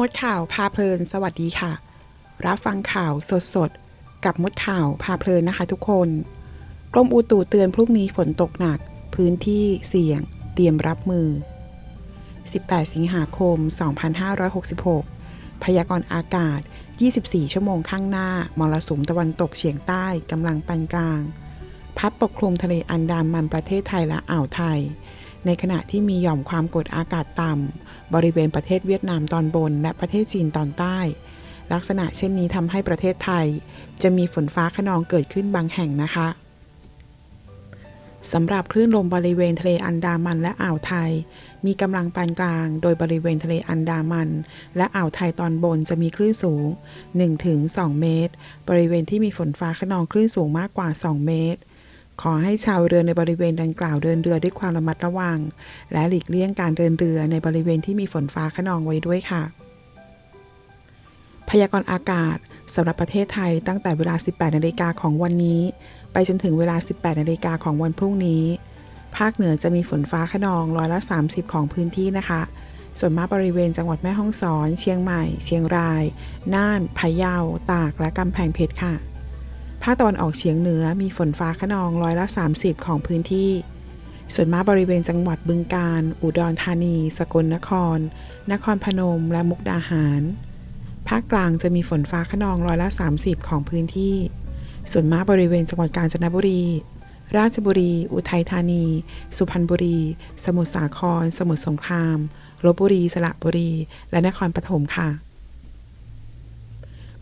มดข่าวพาเพลิน สวัสดีค่ะ รับฟังข่าวสดๆกับมดข่าวพาเพลินนะคะทุกคน กรมอุตุเตือนพรุ่งนี้ฝนตกหนัก พื้นที่เสี่ยง เตรียมรับมือ 18 สิงหาคม 2566 พยากรณ์อากาศ 24 ชั่วโมงข้างหน้ามรสุมตะวันตกเฉียงใต้กำลังปานกลาง พัดปกคลุมทะเลอันดามันประเทศไทยและอ่าวไทย ในขณะที่มีหย่อมความกดอากาศต่ำ บริเวณประเทศเวียดนามตอนบน และประเทศจีนตอนใต้ ลักษณะเช่นนี้ทำให้ประเทศไทย จะมีฝนฟ้าขนองเกิดขึ้นบางแห่งนะคะสำหรับคลื่นลมบริเวณทะเลอันดามันและอ่าวไทย มีกำลังปานกลาง โดยบริเวณทะเลอันดามัน และอ่าวไทยตอนบนจะมีคลื่นสูง 1-2 เมตร บริเวณที่มีฝนฟ้าขนองคลื่นสูงมากกว่า 2 เมตร ขอให้ชาวเรือในบริเวณดังกล่าวเดินเรือด้วยความระมัดระวัง และหลีกเลี่ยงการเดินเรือในบริเวณที่มีฝนฟ้าขนองไว้ด้วยค่ะ พยากรณ์อากาศสำหรับประเทศไทยตั้งแต่เวลา 18 นาฬิกาของวันนี้ ไปจนถึงเวลา 18 นาฬิกาของวันพรุ่งนี้ ภาคเหนือจะมีฝนฟ้าขนองร้อยละ 30 ของพื้นที่นะคะ ส่วนมากบริเวณจังหวัดแม่ฮ่องสอน เชียงใหม่ เชียงราย น่าน พะเยา ตาก และกำแพงเพชรค่ะ ภาคตะวันออกเฉียงเหนือมีฝนฟ้าขนองร้อยละ 30 ของพื้นที่ ส่วนมากบริเวณจังหวัดบึงกาฬ อุดรธานี สกลนคร นครพนม และมุกดาหาร ภาคกลางจะมีฝนฟ้าขนองร้อยละ 30 ของพื้นที่ ส่วนมากบริเวณจังหวัดกาญจนบุรี ราชบุรี อุทัยธานี สุพรรณบุรี สมุทรสาคร สมุทรสงคราม ลบบุรี สระบุรี และนครปฐมค่ะ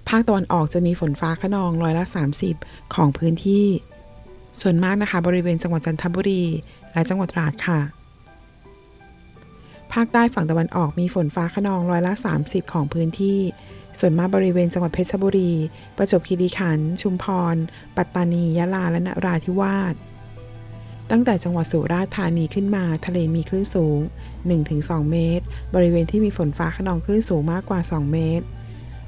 ภาคตะวันออกจะมีฝนฟ้าขนองร้อยละ 30 ของพื้นที่ ส่วนมากนะคะ บริเวณจังหวัดจันทบุรี และจังหวัดตราดค่ะ ภาคใต้ฝั่งตะวันออกมีฝนฟ้าขนองร้อยละ 30 ของพื้นที่ ส่วนมากบริเวณจังหวัดเพชรบุรี ประจวบคีรีขันธ์ ชุมพร ปัตตานี ยะลา และนราธิวาส ตั้งแต่จังหวัดสุราษฎร์ธานีขึ้นมา ทะเลมีคลื่นสูง 1-2 เมตร บริเวณที่มีฝนฟ้าขนองคลื่นสูงมากกว่า 2 เมตร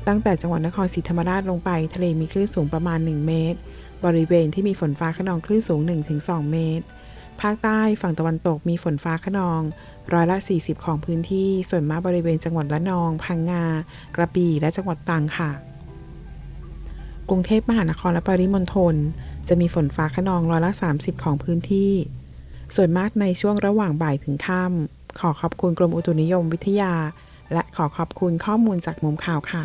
ตั้งแต่จังหวัดนครศรีธรรมราชลงไป ทะเลมีคลื่นสูงประมาณ 1 เมตร บริเวณที่มีฝนฟ้าขนองคลื่นสูง 1-2 เมตร ภาคใต้ฝั่งตะวันตกมีฝนฟ้าขนอง ร้อยละ 40 ของพื้นที่ ส่วนมากบริเวณจังหวัดละนอง พังงา กระบี่ และจังหวัดตรังค่ะ กรุงเทพมหานครและปริมณฑลจะมีฝนฟ้าขนองร้อยละ 30 ของพื้นที่ ส่วนมากในช่วงระหว่างบ่ายถึงค่ำขอขอบคุณกรมอุตุนิยมวิทยา และขอขอบคุณข้อมูลจากมุมข่าวค่ะ